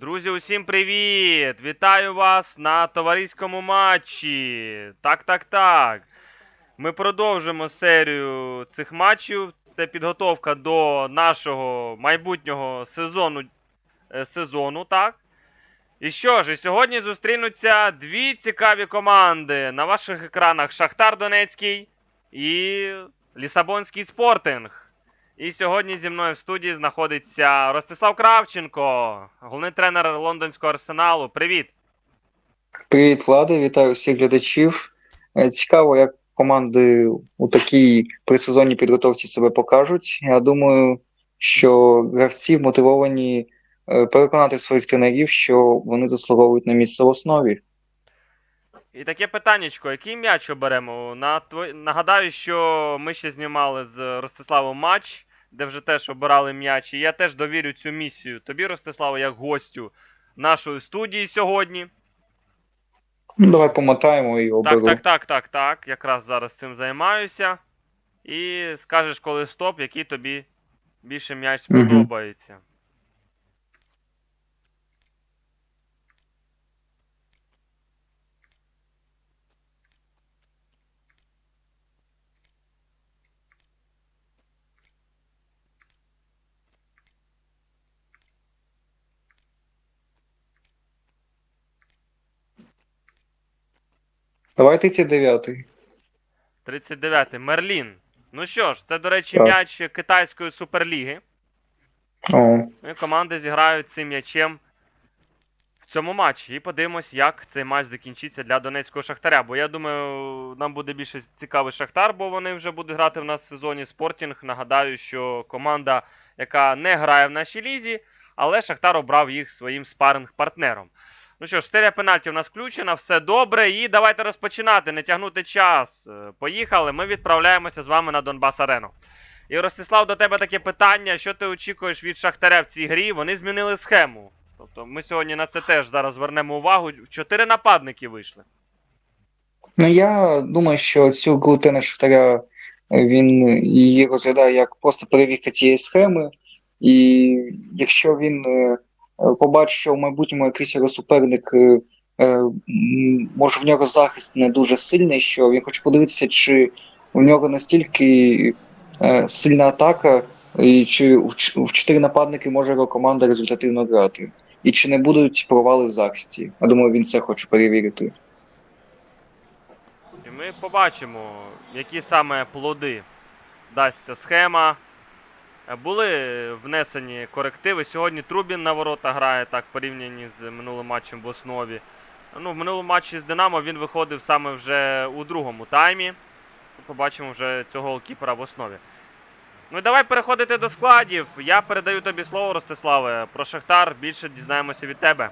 Друзі, усім привіт! Вітаю вас на товариському матчі. Так, так, так. Ми продовжимо серію цих матчів. Це підготовка до нашого майбутнього сезону, е, сезону, так? І що ж, і сьогодні зустрінуться дві цікаві команди. На ваших екранах Шахтар Донецький і Лісабонський Спортинг. І сьогодні зі мною в студії знаходиться Ростислав Кравченко, головний тренер лондонського арсеналу. Привіт! Привіт, Влада, вітаю всіх глядачів. Е, Цікаво, як команди у такій присезонній підготовці себе покажуть. Я думаю, що гравці мотивовані е, переконати своїх тренерів, що вони заслуговують на місце в основі. І таке питаннячко, який м'яч оберемо? На тво... Нагадаю, що ми ще знімали з Ростиславом матч, де вже теж обирали м'яч. І я теж довірю цю місію тобі, Ростиславу, як гостю нашої студії сьогодні. Давай помотаємо і оберу. Так, так, так, так, так. Якраз зараз цим займаюся. І скажеш, коли стоп, який тобі більше м'яч подобається. сподобається. Давай 39-й. 39-й. Мерлін. Ну що ж, це, до речі, Так. м'яч китайської суперліги. О, Ну і команди зіграють цим м'ячем в цьому матчі. І подивимось, як цей матч закінчиться для донецького шахтаря. Бо я думаю, нам буде більше цікавий шахтар, бо вони вже будуть грати в нас в сезоні Спортінг. Нагадаю, що команда, яка не грає в нашій лізі, але Шахтар обрав їх своїм спаринг-партнером. Ну що ж, серія пенальтів у нас включена, все добре. І давайте розпочинати, не тягнути час. Е, Поїхали. Ми відправляємося з вами на Донбас Арену. І Ростислав, до тебе таке питання: що ти очікуєш від Шахтаря в цій грі? Вони змінили схему. Тобто ми сьогодні на це теж зараз звернемо увагу. Чотири нападники вийшли. Ну, я думаю, що цю гру Шахтаря е, він її розглядає як просто перевірка цієї схеми. І якщо він е, побачить, що в майбутньому якийсь його суперник, е, е, може в нього захист не дуже сильний, що він хоче подивитися, чи у нього настільки е, сильна атака, і чи в чотири нападники може його команда результативно грати. І чи не будуть провали в захисті. Я думаю, він це хоче перевірити. І ми побачимо, які саме плоди дасть ця схема. Е, Були внесені корективи. Сьогодні Трубін на ворота грає так порівняні з минулим матчем в основі. Ну, в минулому матчі з Динамо він виходив саме вже у другому таймі. Побачимо вже цього голкіпера в основі. Ну і давай переходити до складів. Я передаю тобі слово, Ростиславе. Про Шахтар більше дізнаємося від тебе.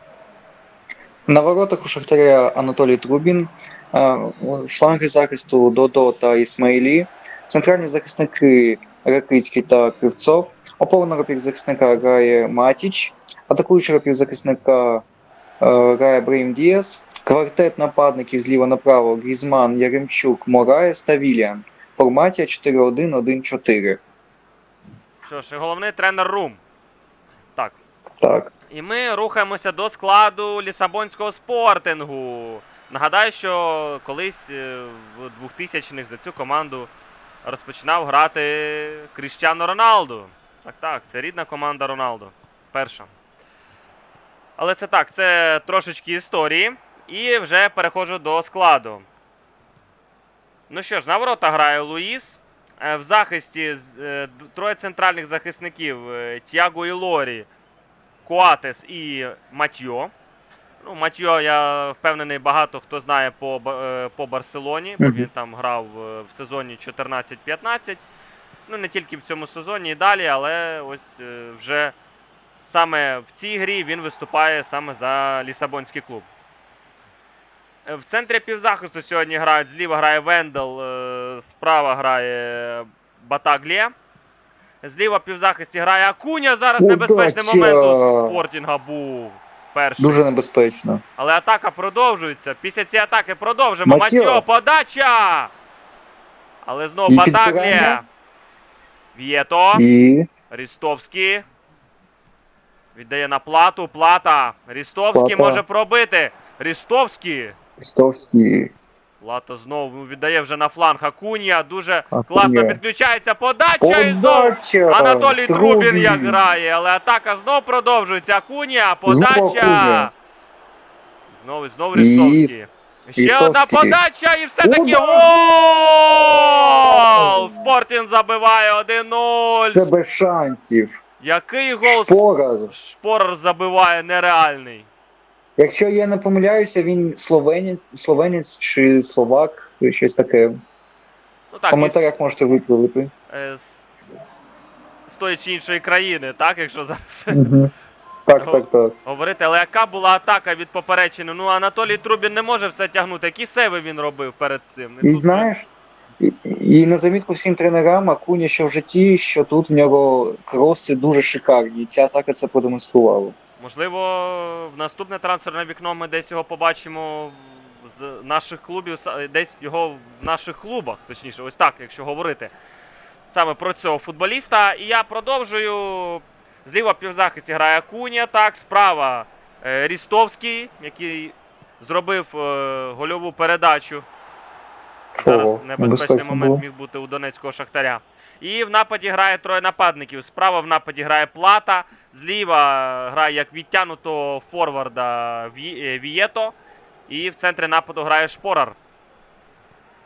На воротах у Шахтаря Анатолій Трубін, а, в фланги захисту Додо та Ісмаїлі, центральні захисники Ракицький та Кривцов, опорного півзахисника грає Матіч, атакуючого півзахисника е, грає Брейм Діас, квартет нападників зліва направо Грізман, Яремчук, Мораєс та Віліан. В 4-1-1-4. Що ж, і головний тренер Рум. Так. Так. І ми рухаємося до складу Лісабонського спортингу. Нагадаю, що колись е, в 2000-х за цю команду розпочинав грати Кріштіано Роналду. Так, так, це рідна команда Роналду. Перша. Але це так, це трошечки історії. І вже переходжу до складу. Ну що ж, на ворота грає Луїс. Е, В захисті е, троє центральних захисників е, Тіаго і Лорі. Куатес і Матьо. Ну, Матьо, я впевнений, багато хто знає по, е, по Барселоні, бо він там грав е, в сезоні 14-15. Ну, не тільки в цьому сезоні і далі, але ось е, вже саме в цій грі він виступає саме за Лісабонський клуб. В центрі півзахисту сьогодні грають. Зліва грає Вендел, справа грає Батаглія. Зліва півзахисті грає Акуня. Зараз небезпечний момент у Спортінга був перший. Дуже небезпечно. Але атака продовжується. Після цієї атаки продовжимо. Матьо. Матьо, подача! Але знову І Батаглія. підбирання. В'єто. І Рістовський. Віддає на плату. Плата. Рістовський Плата. може пробити. Рістовський. Стовський. Плата знову віддає вже на фланг Акунія. Дуже Акунія. класно підключається. Подача і знову. Анатолій Трубін як грає, але атака знов продовжується. Акунія, подача. Знову, знову Рістовський. Ще Рістовський. одна подача і все-таки гол! Спортін забиває 1-0. Це без шансів. Який гол Шпорар. Шпорер забиває нереальний. Якщо я не помиляюся, він словенець, словенець чи словак, щось таке. Ну В так, із, коментарях можете виправити. е, з, з тої чи іншої країни, так, якщо зараз Так, так, так. говорити. Але яка була атака від поперечини? Ну Анатолій Трубін не може все тягнути. Які сейви він робив перед цим? І тут знаєш, і, і на замітку всім тренерам Акуня що в житті, що тут в нього кроси дуже шикарні. І ця атака це продемонструвала. Можливо, в наступне трансферне вікно ми десь його побачимо з наших клубів, десь його в наших клубах, точніше, ось так, якщо говорити саме про цього футболіста. І я продовжую. Зліва півзахисті грає Куня, так, справа е, Рістовський, який зробив е, гольову передачу. Зараз небезпечний момент міг бути у Донецького Шахтаря. І в нападі грає троє нападників. Справа в нападі грає Плата, зліва грає як відтянутого форварда е, Вієто. І в центрі нападу грає Шпорар.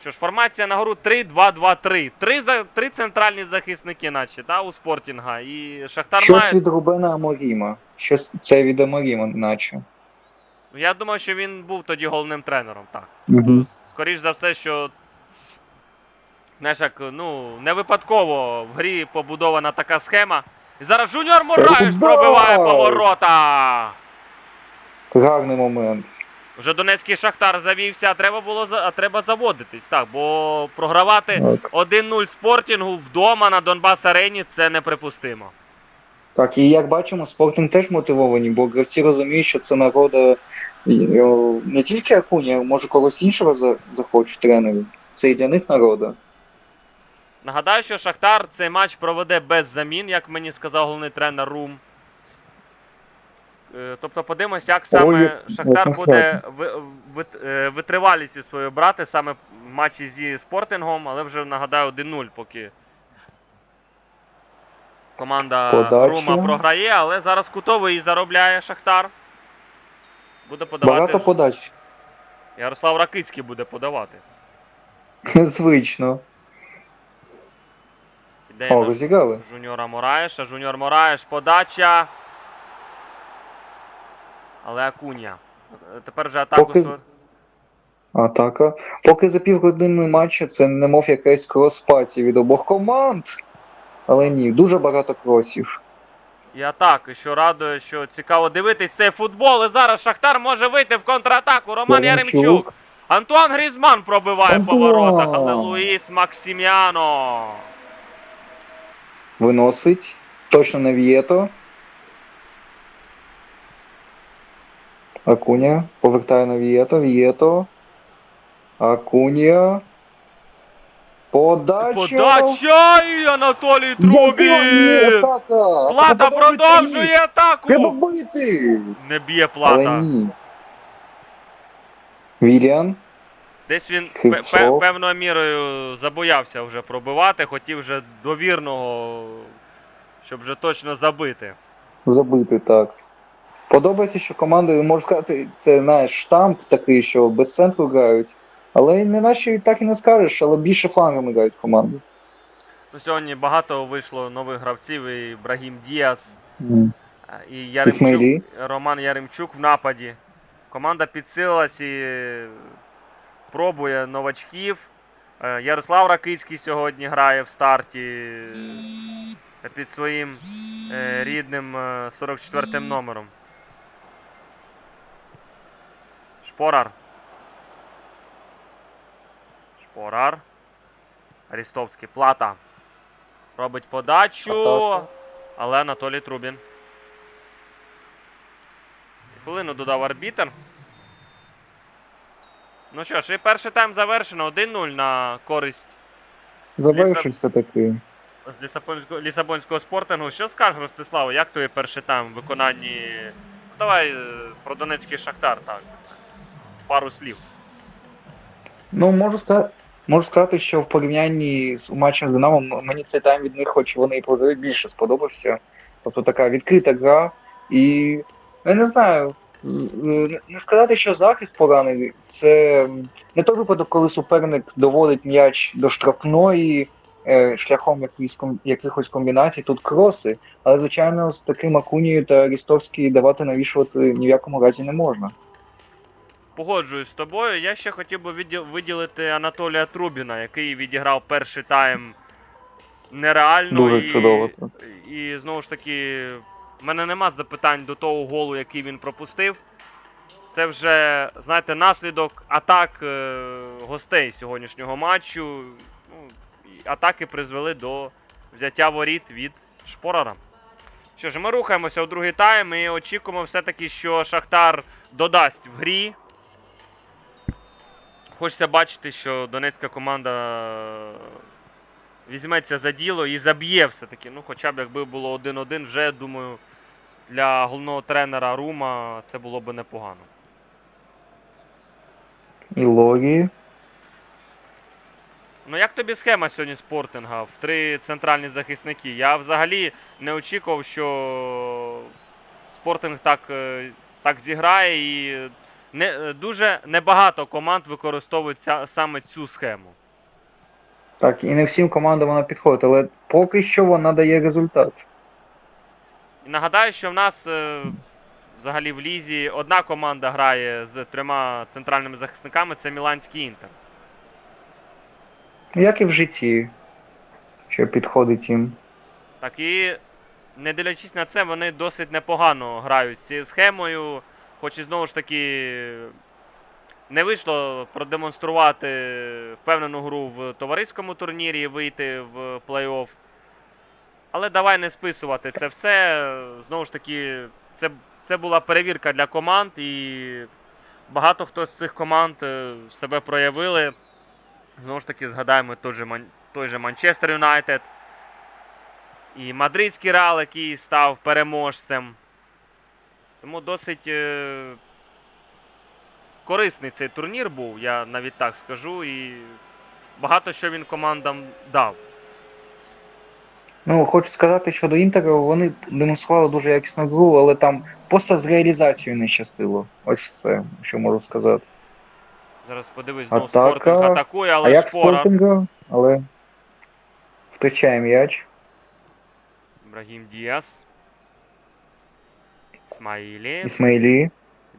Що ж, формація на гору 3-2-2-3. Три, за- три центральні захисники, наче, та, у Спортінга. І Шахтар Щось має. від Рубена Аморіма. Щось це від Аморіма, наче. Я думаю, що він був тоді головним тренером, так. Угу. Скоріш за все, що. Знаєш, як, ну, не випадково в грі побудована така схема. І зараз Жуніор Мураєш пробиває поворота. Гарний момент. Вже Донецький Шахтар завівся, а треба було а треба заводитись, так, бо програвати Так. 1-0 спортінгу вдома на Донбас Арені це неприпустимо. Так, і як бачимо, спортом теж мотивовані, бо гравці розуміють, що це нагода не тільки Акуня, а може когось іншого захочуть тренерів. Це і для них нагода. Нагадаю, що Шахтар цей матч проведе без замін, як мені сказав головний тренер Рум. Е, Тобто подивимось, як саме Шахтар буде е, витривалістю свою брати саме в матчі зі спортингом, але вже нагадаю 1-0 поки. Команда Подача. Рума програє, але зараз кутовий заробляє Шахтар. Буде подавати. Багато подач. Ярослав Ракицький буде подавати. Незвично. Іде О, розіграли. Жуніора Мораєша. Жуніор Мораєш, подача. Але Акунія. Е, Тепер вже атаку. Поки Атака. Поки за півгодини матчу це немов якась крос-паті від обох команд. Але ні, дуже багато кросів. І атаки, що радує, що цікаво дивитись цей футбол. І зараз Шахтар може вийти в контратаку. Роман Яремчук. Яремчук. Антуан Грізман пробиває по воротах, але Луїс Максиміано. Виносить. Точно на Вієто. Акуня. Повертає на Вієто. Вієто. Акунія. Подача. Подача і Анатолій атака! Плата продовжує їх! Треба атаку. бити! Не б'є плата. Вільян. Десь він пе- певною мірою забоявся вже пробивати, хотів вже довірного, щоб вже точно забити. Забити, так. Подобається, що команди, можна сказати, це знаєш, штамп такий, що без центру грають. Але не наче так і не скажеш, але більше флангами грають команди. Ну, сьогодні багато вийшло нових гравців, і Брагім Діас, е, і Яремчук, Роман Яремчук в нападі. Команда підсилилась і пробує новачків. Е, Ярослав Ракицький сьогодні грає в старті е, під своїм е, рідним е, 44-м номером. Шпорар. Шпорар. Рістовський. Плата. Робить подачу. Але Анатолій Трубін. Хвилину додав арбітер. Ну що ж, і перший тайм завершено. 1-0 на користь Завершиться таки. з Лісабонського, Лісабонського спортингу. Що скажеш, Ростиславе, як тобі перший тайм в виконанні. Ну, Давай е, про Донецький Шахтар, так. Пару слів. Ну, можу сказати, можу сказати, що в порівнянні з матчем з Динамо мені цей тайм від них, хоч вони і прозорі, більше сподобався. Тобто така відкрита гра. І я не знаю, не сказати, що захист поганий. Це не той випадок, коли суперник доводить м'яч до штрафної е, шляхом якихось, якихось комбінацій, тут кроси. Але, звичайно, з таким Акунією та Рістовський давати навішувати ні в якому разі не можна. Погоджуюсь з тобою. Я ще хотів би виділити Анатолія Трубіна, який відіграв перший тайм нереально. Дуже і, чудово. І знову ж таки, в мене нема запитань до того голу, який він пропустив. Це вже, знаєте, наслідок атак е, гостей сьогоднішнього матчу. Ну, атаки призвели до взяття воріт від Шпорара. Що ж, ми рухаємося у другий тайм і очікуємо все-таки, що Шахтар додасть в грі. Хочеться бачити, що донецька команда візьметься за діло і заб'є все-таки. Ну, хоча б якби було 1-1, вже думаю, для головного тренера Рума це було б непогано. І Лорі. Ну як тобі схема сьогодні спортинга в три центральні захисники? Я взагалі не очікував, що спортинг так, е, так зіграє і не, е, дуже небагато команд використовують ця- саме цю схему. Так, і не всім командам вона підходить, але поки що вона дає результат. І нагадаю, що в нас е, взагалі в лізі одна команда грає з трьома центральними захисниками це Міланський інтер. Як і в житті, що підходить їм. Так і не дивлячись на це, вони досить непогано грають з цією схемою. Хоч і знову ж таки не вийшло продемонструвати впевнену гру в товариському турнірі і вийти в плей-офф. Але давай не списувати це все. Знову ж таки, це, це була перевірка для команд, і багато хто з цих команд е, себе проявили. Знову ж таки, згадаємо той же, той же Манчестер Юнайтед. І Мадридський Реал, який став переможцем. Тому досить е, корисний цей турнір був, я навіть так скажу. І багато що він командам дав. Ну, хочу сказати, що до Інтеру вони демонстрували дуже якісну гру, але там просто з реалізацією не щастило. Ось все, що можу сказати. Зараз подивись, знову Атака. спортинг атакує, а але як шпора. Спортинга, але втрачає м'яч. Ібрагім Діас. Ісмаїлі. Ісмаїлі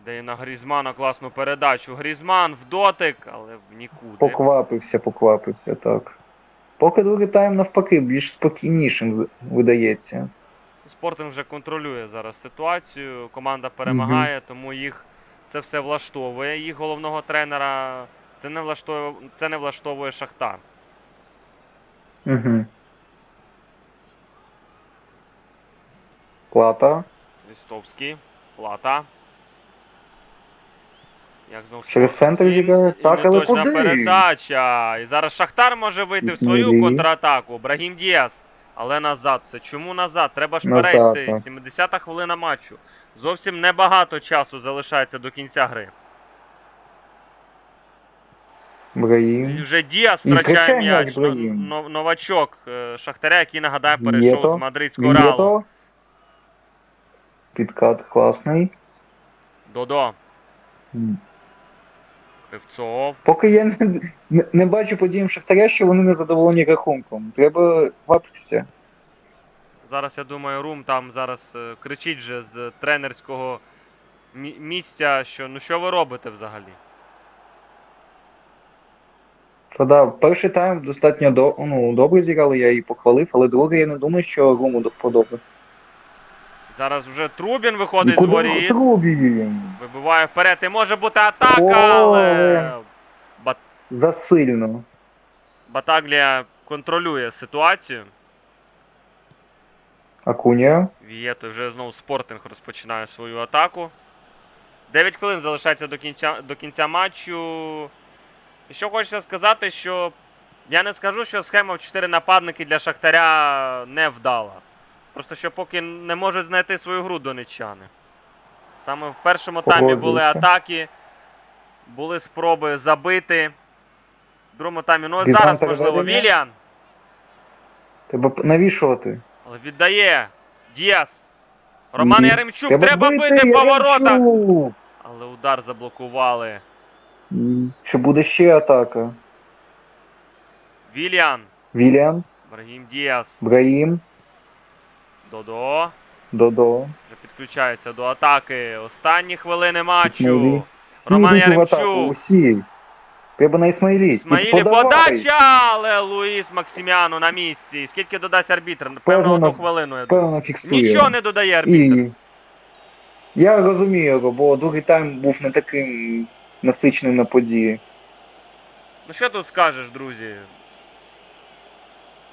Дає на Грізмана класну передачу. Грізман в дотик, але в нікуди. поквапився, поквапився, так. Поки другий тайм навпаки більш спокійнішим видається. Спортинг вже контролює зараз ситуацію. Команда перемагає, тому їх це все влаштовує. Їх головного тренера це не влаштовує, це не влаштовує Шахтар. Угу. Плата. Лістовський, Плата. Як знову Через центр і Так, але неточна куди? передача. І зараз Шахтар може вийти в свою Ні. контратаку. Брагім Діас. Але назад все. Чому назад? Треба ж Назад, так. 70-та хвилина матчу. Зовсім небагато часу залишається до кінця гри. І Браїм. вже Діас втрачає втрачає м'яч. но- Новачок е, Шахтаря, який нагадаю перейшов то. з мадридського реалу. Вієто. Підкат класний. Додо. М. Кривцов. Поки я не, не, не бачу подіям Шахтаря, що вони не задоволені рахунком. Треба хватитися. Зараз я думаю, Рум там зараз е, кричить вже з тренерського мі- місця, що ну що ви робите взагалі? Та да, перший тайм достатньо до, ну, добре зіграли, я її похвалив, але другий я не думаю, що Руму подобає. Зараз вже Трубін виходить з воріт, Трубін? вибиває вперед. І може бути атака, але Бат- Засильно. Батаглія контролює ситуацію. Акунія. Вієто вже знову спортинг розпочинає свою атаку. 9 хвилин залишається до кінця, до кінця матчу. І що хочеться сказати, що Я не скажу, що схема в 4 нападники для Шахтаря не вдала. Просто що поки не можуть знайти свою гру донеччани. Саме в першому таймі були атаки, були спроби забити. В другому таймі, ну Різан зараз можливо? Віліан. Треба навішувати. Але віддає. Діас. Роман Яремчук, треба, бити по воротах. Але удар заблокували. Чи буде ще атака? Віліан. Віліан, Брагім Діас. Браїм, Додо. Додо. Вже підключається до атаки. Останні хвилини матчу. Роман Ну, в Яремчук. Треба на Ісмаїлі. Ісмаїлі подача, але Луїс Максиміану на місці. Скільки додасть арбітр? Певно, одну хвилину. Я думаю. Певно фіксує. Нічого не додає арбітр. І я розумію його, бо другий тайм був не таким насиченим на події. Ну що тут скажеш, друзі?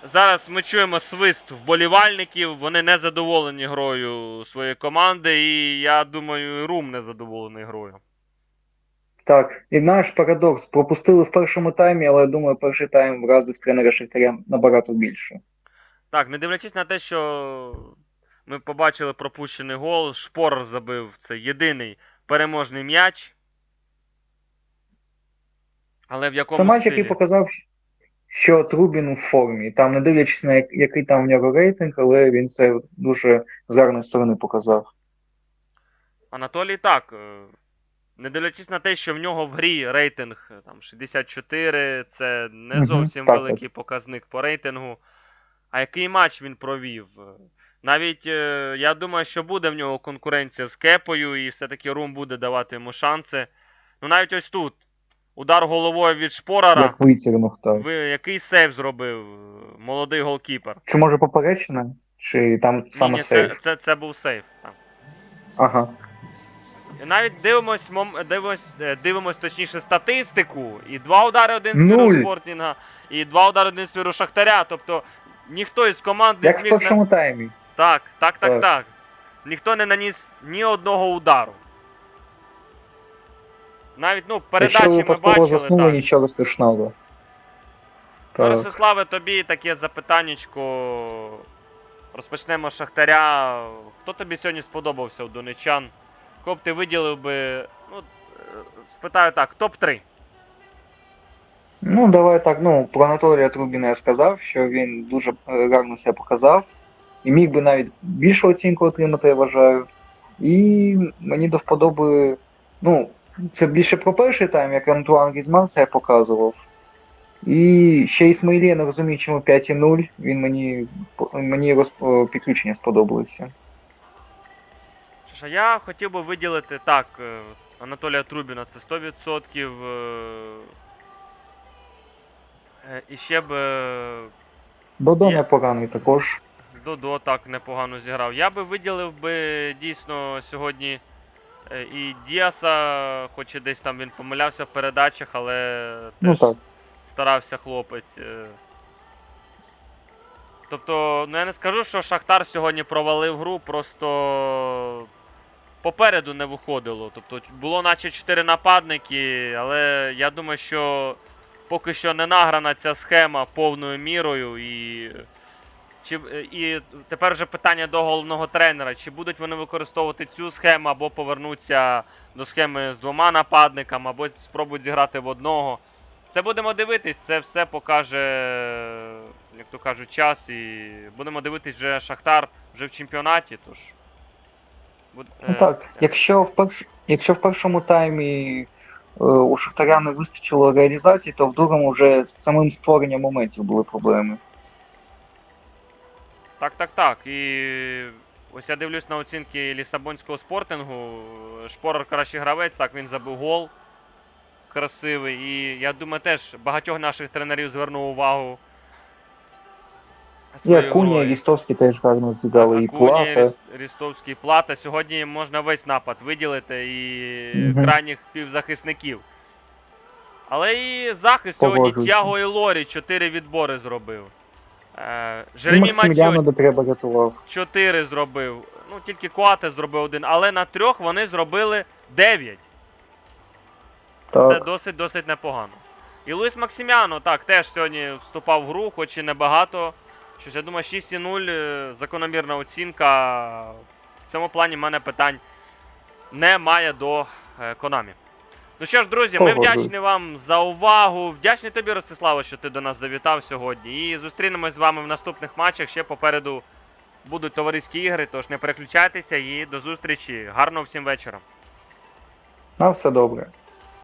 Зараз ми чуємо свист вболівальників, вони не задоволені грою своєї команди, і я думаю, і Рум не задоволений грою. Так, і наш парадокс. Пропустили в першому таймі, але я думаю, перший тайм вразив тренера Шахтаря набагато більше. Так, не дивлячись на те, що ми побачили пропущений гол, Шпор забив це єдиний переможний м'яч. Але в якому Це матч, стилі? який показав, що Трубін у формі. Там, не дивлячись на який там в нього рейтинг, але він це дуже з гарної сторони показав. Анатолій так. е, Не дивлячись на те, що в нього в грі рейтинг е, там 64, це не зовсім так, великий показник по рейтингу. А який матч він провів? Е, Навіть я думаю, що буде в нього конкуренція з Кепою, і все-таки Рум буде давати йому шанси. Ну навіть ось тут. Удар головою від Шпорара. Як витягнув так. Ви який сейв зробив молодий голкіпер? Чи може поперечина? Чи там саме ні, сейф? це, це, це був сейф. Так. Ага. І навіть дивимось, мом- дивимось, е, дивимось точніше статистику. І два удари один з Нуль. віру Спортінга, і два удари один з Шахтаря. Тобто ніхто із команд не Як в зміг. Першому таймі. Так, так, так, Так. так. Ніхто не наніс ні одного удару. Навіть, ну, Якщо передачі ми випадково бачили, заснули, так. нічого страшного. Так. Ростиславе, тобі таке запитаннячко. Розпочнемо з Шахтаря. Хто тобі сьогодні сподобався у донечан? Кого б ти виділив би. Ну, е, спитаю так, топ-3. Ну, давай так, ну, про Анатолія Трубіна я сказав, що він дуже е, гарно себе показав. І міг би навіть більшу оцінку отримати, я вважаю. І мені до вподоби, ну, це більше про перший тайм, як Антуан Гізман себе показував. І ще Ісмаїлі, я не розумію, чому 5,0. Він мені, мені роз, підключення сподобалося. Що ж, я хотів би виділити так, е, Анатолія Трубіна це 100%. е, е, І ще б Додо непоганий також. Додо так непогано зіграв. Я би виділив би дійсно сьогодні і Діаса, хоч і десь там він помилявся в передачах, але Ну, теж так. старався хлопець. е. Тобто, ну я не скажу, що Шахтар сьогодні провалив гру, просто попереду не виходило. Тобто було наче 4 нападники, але я думаю, що поки що не награна ця схема повною мірою і. Чи, е, і тепер вже питання до головного тренера: чи будуть вони використовувати цю схему, або повернуться до схеми з двома нападниками, або спробують зіграти в одного. Це будемо дивитись, це все покаже, як то кажуть, час. І будемо дивитись вже Шахтар вже в чемпіонаті. Тож. буд- Ну е, так, якщо в, перш... якщо в першому таймі е, у Шахтаря не вистачило реалізації, то в другому вже з самим створенням моментів були проблеми. Так, так, так. І ось я дивлюсь на оцінки Лісабонського спортингу. Шпорер кращий гравець, так, він забив гол. Красивий. І я думаю, теж багатьох наших тренерів звернув увагу. І своєю Акуня, і грою. Рістовський теж гарно зіграли, і Плата. Рістовський, Плата. Сьогодні можна весь напад виділити і Мгм. крайніх півзахисників. Але і захист сьогодні Тяго і Лорі 4 відбори зробив. Е, Жеремі рятував. 4 зробив. Ну, тільки Куате зробив один, але на трьох вони зробили 9. Це досить досить непогано. І Луїс Максимяно, так, теж сьогодні вступав в гру, хоч і небагато. Щось, я думаю, 6,0 е, закономірна оцінка. В цьому плані в мене питань немає до е, Конамі. Ну що ж, друзі, ми вдячні вам за увагу. Вдячні тобі, Ростиславо, що ти до нас завітав сьогодні. І зустрінемось з вами в наступних матчах. Ще попереду будуть товариські ігри, тож не переключайтеся і до зустрічі. Гарного всім вечора. На все добре.